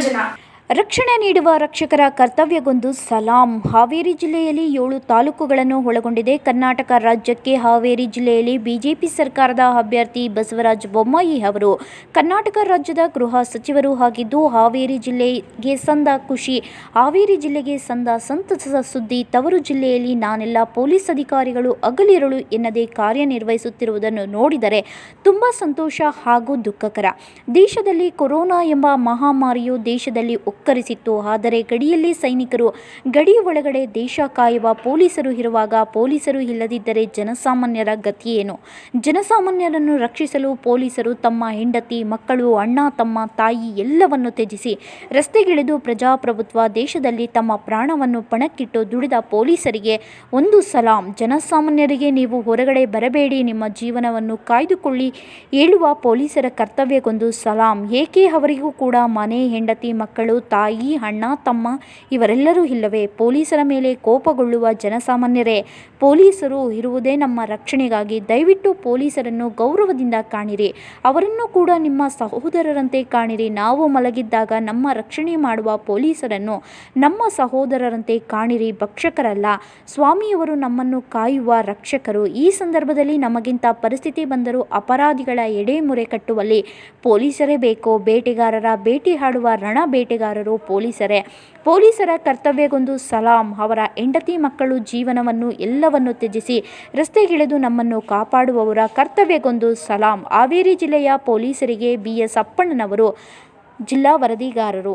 Escandinávia. ರಕ್ಷಣೆ ನೀಡುವ ರಕ್ಷಕರ ಕರ್ತವ್ಯಗೊಂದು ಸಲಾಂ. ಹಾವೇರಿ ಜಿಲ್ಲೆಯಲ್ಲಿ ಏಳು ತಾಲೂಕುಗಳನ್ನು ಒಳಗೊಂಡಿದೆ. ಕರ್ನಾಟಕ ರಾಜ್ಯಕ್ಕೆ ಹಾವೇರಿ ಜಿಲ್ಲೆಯಲ್ಲಿ ಬಿಜೆಪಿ ಸರ್ಕಾರದ ಅಭ್ಯರ್ಥಿ ಬಸವರಾಜ ಬೊಮ್ಮಾಯಿ ಅವರು. ಕರ್ನಾಟಕ ರಾಜ್ಯದ ಗೃಹ ಸಚಿವರು ಆಗಿದ್ದು, ಹಾವೇರಿ ಜಿಲ್ಲೆಗೆ ಸಂದ ಖುಷಿ, ಹಾವೇರಿ ಜಿಲ್ಲೆಗೆ ಸಂದ ಸಂತಸದ ಸುದ್ದಿ. ತವರು ಜಿಲ್ಲೆಯಲ್ಲಿ ನಾನೆಲ್ಲ ಪೊಲೀಸ್ ಅಧಿಕಾರಿಗಳು ಅಗಲಿರಳು ಎನ್ನದೇ ಕಾರ್ಯನಿರ್ವಹಿಸುತ್ತಿರುವುದನ್ನು ನೋಡಿದರೆ ತುಂಬ ಸಂತೋಷ ಹಾಗೂ ದುಃಖಕರ. ದೇಶದಲ್ಲಿ ಕೊರೋನಾ ಎಂಬ ಮಹಾಮಾರಿಯು ದೇಶದಲ್ಲಿ ಒಕ್ಕರಿಸಿತ್ತು ಆದರೆ ಗಡಿಯಲ್ಲಿ ಸೈನಿಕರು ಗಡಿ ಒಳಗಡೆ ದೇಶ ಕಾಯುವ ಪೊಲೀಸರು ಇರುವಾಗ ಪೊಲೀಸರು ಇಲ್ಲದಿದ್ದರೆ ಜನಸಾಮಾನ್ಯರ ಗತಿಯೇನು ಜನಸಾಮಾನ್ಯರನ್ನು ರಕ್ಷಿಸಲು ಪೊಲೀಸರು ತಮ್ಮ ಹೆಂಡತಿ, ಮಕ್ಕಳು, ಅಣ್ಣ, ತಮ್ಮ ತಾಯಿ ಎಲ್ಲವನ್ನು ತ್ಯಜಿಸಿ ರಸ್ತೆಗಿಳಿದು ಪ್ರಜಾಪ್ರಭುತ್ವ ದೇಶದಲ್ಲಿ ತಮ್ಮ ಪ್ರಾಣವನ್ನು ಪಣಕ್ಕಿಟ್ಟು ದುಡಿದ ಪೊಲೀಸರಿಗೆ ಒಂದು ಸಲಾಂ. ಜನಸಾಮಾನ್ಯರಿಗೆ ನೀವು ಹೊರಗಡೆ ಬರಬೇಡಿ. ನಿಮ್ಮ ಜೀವನವನ್ನು ಕಾಯ್ದುಕೊಳ್ಳಿ. ಹೇಳುವ ಪೊಲೀಸರ ಕರ್ತವ್ಯಕ್ಕೊಂದು ಸಲಾಂ. ಏಕೆ ಅವರಿಗೂ ಕೂಡ ಮನೆ, ಹೆಂಡತಿ, ಮಕ್ಕಳು ತಾಯಿ, ಅಣ್ಣ, ತಮ್ಮ ಇವರೆಲ್ಲರೂ ಇಲ್ಲವೇ? ಪೊಲೀಸರ ಮೇಲೆ ಕೋಪಗೊಳ್ಳುವ ಜನಸಾಮಾನ್ಯರೇ, ಪೊಲೀಸರು ಇರುವುದೇ ನಮ್ಮ ರಕ್ಷಣೆಗಾಗಿ ದಯವಿಟ್ಟು ಪೊಲೀಸರನ್ನು ಗೌರವದಿಂದ ಕಾಣಿರಿ. ಅವರನ್ನು ಕೂಡ ನಿಮ್ಮ ಸಹೋದರರಂತೆ ಕಾಣಿರಿ. ನಾವು ಮಲಗಿದ್ದಾಗ ನಮ್ಮ ರಕ್ಷಣೆ ಮಾಡುವ ಪೊಲೀಸರನ್ನು ನಮ್ಮ ಸಹೋದರರಂತೆ ಕಾಣಿರಿ. ಭಕ್ಷಕರಲ್ಲ, ಸ್ವಾಮಿಯವರು ನಮ್ಮನ್ನು ಕಾಯುವ ರಕ್ಷಕರು. ಈ ಸಂದರ್ಭದಲ್ಲಿ ನಮಗಿಂತ ಪರಿಸ್ಥಿತಿ ಬಂದರೂ ಅಪರಾಧಿಗಳ ಎಡೆಮುರೆ ಕಟ್ಟುವಲ್ಲಿ ಪೊಲೀಸರೇ ಬೇಕೋ? ಬೇಟೆಗಾರರ ಬೇಟೆ ಹಾಡುವ ರಣ ಬೇಟೆಗಾರರು ಪೊಲೀಸರೇ. ಪೊಲೀಸರ ಕರ್ತವ್ಯಗೊಂದು ಸಲಾಂ. ಅವರ ಹೆಂಡತಿ ಮಕ್ಕಳು ಜೀವನವನ್ನು ಎಲ್ಲವನ್ನು ತ್ಯಜಿಸಿ ರಸ್ತೆಗಿಳಿದು ನಮ್ಮನ್ನು ಕಾಪಾಡುವವರ ಕರ್ತವ್ಯಗೊಂದು ಸಲಾಂ. ಹಾವೇರಿ ಜಿಲ್ಲೆಯ ಪೊಲೀಸರಿಗೆ ಬಿ ಎಸ್ ಅಪ್ಪಣ್ಣನವರು, ಜಿಲ್ಲಾ ವರದಿಗಾರರು.